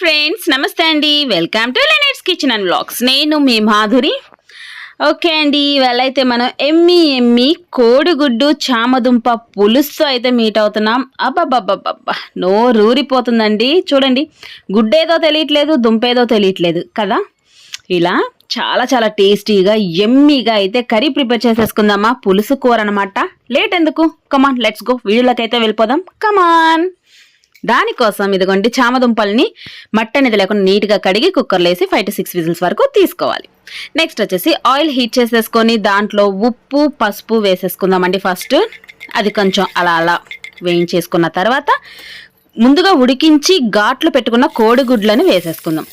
Friends నమస్తే అండి welcome to లెనెట్స్ కిచెన్ అండ్ బ్లాగ్స్ నేను మీ మాధురి. ఓకే అండి ఇవాళ అయితే మనం ఎమ్మి ఎమ్మి కోడిగుడ్డు చామదుంప పులుసు అయితే మీట్ అవుతున్నాం. అబ్బబ్బబ్బబ్బబ్బా. నోరూరిపోతుందండి చూడండి. గుడ్డేదో తెలియట్లేదు దుంపేదో తెలియట్లేదు కదా? ఇలా చాలా చాలా టేస్టీగా ఎమ్మీగా అయితే కర్రీ ప్రిపేర్ చేసేసుకుందామా? పులుసు కూర అనమాట లేట్ ఎందుకు? కమాన్ లెట్స్ గో వీడియోలోకి అయితే వెళ్ళిపోదాం. కమాన్ దానికోసం ఇదిగోండి చామదుంపల్ని మట్టి అనేది లేకుండా నీట్గా కడిగి కుక్కర్లో వేసి ఫైవ్ టు సిక్స్ విజిల్స్ వరకు తీసుకోవాలి. నెక్స్ట్ వచ్చేసి ఆయిల్ హీట్ చేసేసుకొని దాంట్లో ఉప్పు పసుపు వేసేసుకుందామండి ఫస్ట్ అది కొంచెం అలా అలా వేయించేసుకున్న తర్వాత ముందుగా ఉడికించి ఘాట్లు పెట్టుకున్న కోడిగుడ్లని వేసేసుకుందాం.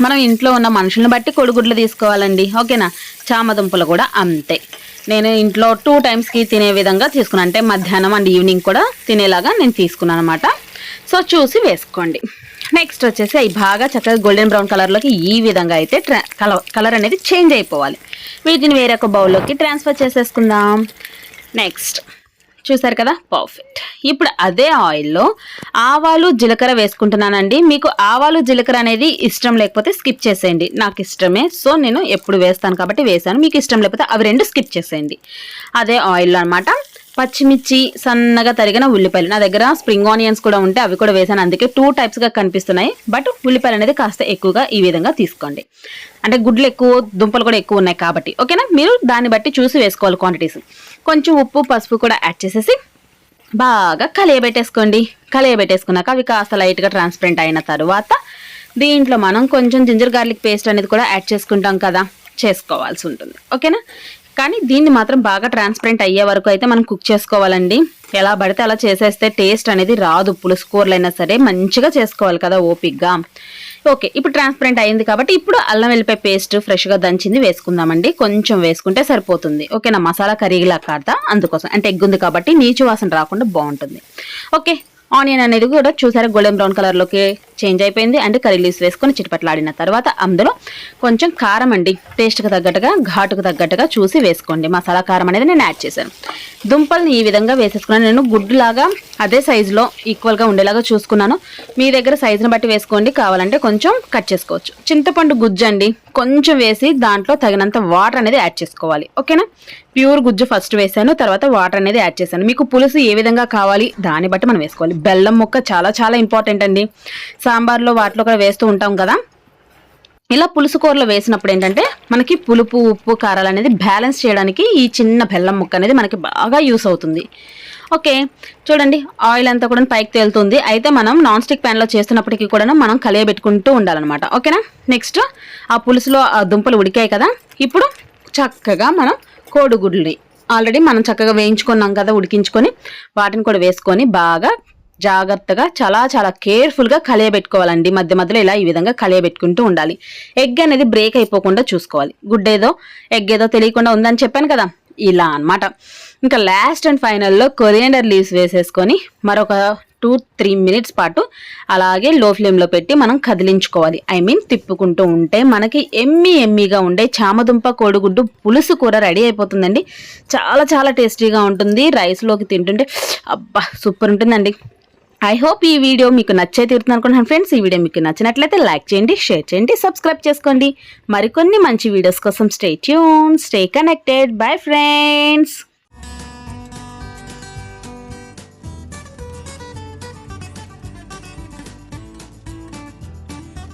మనం ఇంట్లో ఉన్న మనుషులను బట్టి కోడిగుడ్లు తీసుకోవాలండి. ఓకేనా? చామదుంపలు కూడా అంతే. నేను ఇంట్లో టూ టైమ్స్కి తినే విధంగా తీసుకున్నాను అంటే మధ్యాహ్నం అండ్ ఈవినింగ్ కూడా తినేలాగా నేను తీసుకున్నాను అనమాట సో చూసి వేసుకోండి. నెక్స్ట్ వచ్చేసి అవి బాగా చక్కగా గోల్డెన్ బ్రౌన్ కలర్లోకి ఈ విధంగా అయితే ట్రా కలర్ కలర్ అనేది చేంజ్ అయిపోవాలి. వీటిని వేరొక బౌల్లోకి ట్రాన్స్ఫర్ చేసేసుకుందాం. నెక్స్ట్ చూసారు కదా? పర్ఫెక్ట్ ఇప్పుడు అదే ఆయిల్లో ఆవాలు జీలకర్ర వేసుకుంటున్నానండి. మీకు ఆవాలు జీలకర్ర అనేది ఇష్టం లేకపోతే స్కిప్ చేసేయండి. నాకు ఇష్టమే. సో నేను ఎప్పుడు వేస్తాను కాబట్టి వేసాను మీకు ఇష్టం లేకపోతే అవి రెండు స్కిప్ చేసేయండి. అదే ఆయిల్లో అనమాట పచ్చిమిర్చి సన్నగా తరిగిన ఉల్లిపాయలు. నా దగ్గర స్ప్రింగ్ ఆనియన్స్ కూడా ఉంటే అవి కూడా వేసాను. అందుకే టూ టైప్స్గా కనిపిస్తున్నాయి. బట్ ఉల్లిపాయలు అనేది కాస్త ఎక్కువగా ఈ విధంగా తీసుకోండి. అంటే గుడ్లు ఎక్కువ దుంపలు కూడా ఎక్కువ ఉన్నాయి కాబట్టి. ఓకేనా మీరు దాన్ని బట్టి చూసి వేసుకోవాలి క్వాంటిటీస్ కొంచెం ఉప్పు పసుపు కూడా యాడ్ చేసేసి బాగా కలియబెట్టేసుకోండి. కలియబెట్టేసుకున్నాక అవి కాస్త లైట్గా ట్రాన్స్పరెంట్ అయిన తర్వాత దీంట్లో మనం కొంచెం జింజర్ గార్లిక్ పేస్ట్ అనేది కూడా యాడ్ చేసుకుంటాం కదా. చేసుకోవాల్సి ఉంటుంది. ఓకేనా కానీ దీన్ని మాత్రం బాగా ట్రాన్స్పరెంట్ అయ్యే వరకు అయితే మనం కుక్ చేసుకోవాలండి. ఎలా పడితే అలా చేసేస్తే టేస్ట్ అనేది రాదు. పులుసు కూరలైనా సరే మంచిగా చేసుకోవాలి కదా ఓపిక్గా ఓకే ఇప్పుడు ట్రాన్స్పరెంట్ అయింది కాబట్టి ఇప్పుడు అల్లం వెల్లిపాయ పేస్ట్ ఫ్రెష్గా దంచింది వేసుకుందామండి. కొంచెం వేసుకుంటే సరిపోతుంది. ఓకేనా మసాలా కర్రీలా కాదా? అందుకోసం. అంటే ఎగ్గుంది కాబట్టి నీచు వాసన రాకుండా బాగుంటుంది. ఓకే ఆనియన్ అనేది కూడా చూసారా గోల్డెన్ బ్రౌన్ కలర్లోకి చేంజ్ అయిపోయింది అండ్ కర్రీ లీవ్స్ వేసుకొని చిటపట్లాడిన తర్వాత అందులో కొంచెం కారం అండి. టేస్ట్కి తగ్గట్టుగా ఘాటుకు తగ్గట్టుగా చూసి వేసుకోండి. మసాలా కారం అనేది నేను యాడ్ చేశాను. దుంపల్ని ఈ విధంగా వేసేసుకున్నాను. నేను గుడ్డులాగా అదే సైజులో ఈక్వల్గా ఉండేలాగా చూసుకున్నాను. మీ దగ్గర సైజుని బట్టి వేసుకోండి. కావాలంటే కొంచెం కట్ చేసుకోవచ్చు. చింతపండు గుజ్జు అండి. కొంచెం వేసి దాంట్లో తగినంత వాటర్ అనేది యాడ్ చేసుకోవాలి. ఓకేనా? ప్యూర్ గుజ్జు ఫస్ట్ వేసాను. తర్వాత వాటర్ అనేది యాడ్ చేశాను. మీకు పులుసు ఏ విధంగా కావాలి దాన్ని బట్టి మనం వేసుకోవాలి. బెల్లం ముక్క చాలా చాలా ఇంపార్టెంట్ అండి. సాంబార్లో వాటిలో కూడా వేస్తూ ఉంటాం కదా. ఇలా పులుసు కూరలో వేసినప్పుడు ఏంటంటే మనకి పులుపు ఉప్పు కారాలు అనేది బ్యాలెన్స్ చేయడానికి ఈ చిన్న బెల్లం ముక్క అనేది మనకి బాగా యూస్ అవుతుంది. ఓకే చూడండి ఆయిల్ అంతా కూడా పైకి తేలుతుంది. అయితే మనం నాన్ స్టిక్ ప్యాన్లో చేస్తున్నప్పటికీ కూడా మనం కలియబెట్టుకుంటూ ఉండాలన్నమాట. ఓకేనా? నెక్స్ట్ ఆ పులుసులో ఆ దుంపలు ఉడికాయి కదా. ఇప్పుడు చక్కగా మనం కోడిగుడ్లని ఆల్రెడీ మనం చక్కగా వేయించుకున్నాం కదా ఉడికించుకొని వాటిని కూడా వేసుకొని బాగా జాగ్రత్తగా చాలా చాలా కేర్ఫుల్గా కలియబెట్టుకోవాలండి. మధ్య మధ్యలో ఇలా ఈ విధంగా కలియబెట్టుకుంటూ ఉండాలి. ఎగ్ అనేది బ్రేక్ అయిపోకుండా చూసుకోవాలి. గుడ్ ఏదో ఎగ్ ఏదో తెలియకుండా ఉందని చెప్పాను కదా? ఇలా అన్నమాట. ఇంకా లాస్ట్ అండ్ ఫైనల్లో కొరియండర్ లీవ్స్ వేసేసుకొని మరొక టూ త్రీ మినిట్స్ పాటు అలాగే లో ఫ్లేమ్లో పెట్టి మనం కదిలించుకోవాలి. ఐ మీన్ తిప్పుకుంటూ ఉంటే మనకి ఎమ్మి ఎమ్మిగా ఉండే చామదుంప కోడిగుడ్డు పులుసు కూర రెడీ అయిపోతుందండి. చాలా చాలా టేస్టీగా ఉంటుంది. రైస్లోకి తింటుంటే అబ్బా సూపర్ ఉంటుందండి. ఐ హోప్ ఈ వీడియో మీకు నచ్చే తీరుతుంది అనుకుంటున్నాను ఫ్రెండ్స్ ఈ వీడియో మీకు నచ్చినట్లయితే లైక్ చేయండి షేర్ చేయండి సబ్స్క్రైబ్ చేసుకోండి. మరికొన్ని మంచి వీడియోస్ కోసం stay tuned stay connected bye friends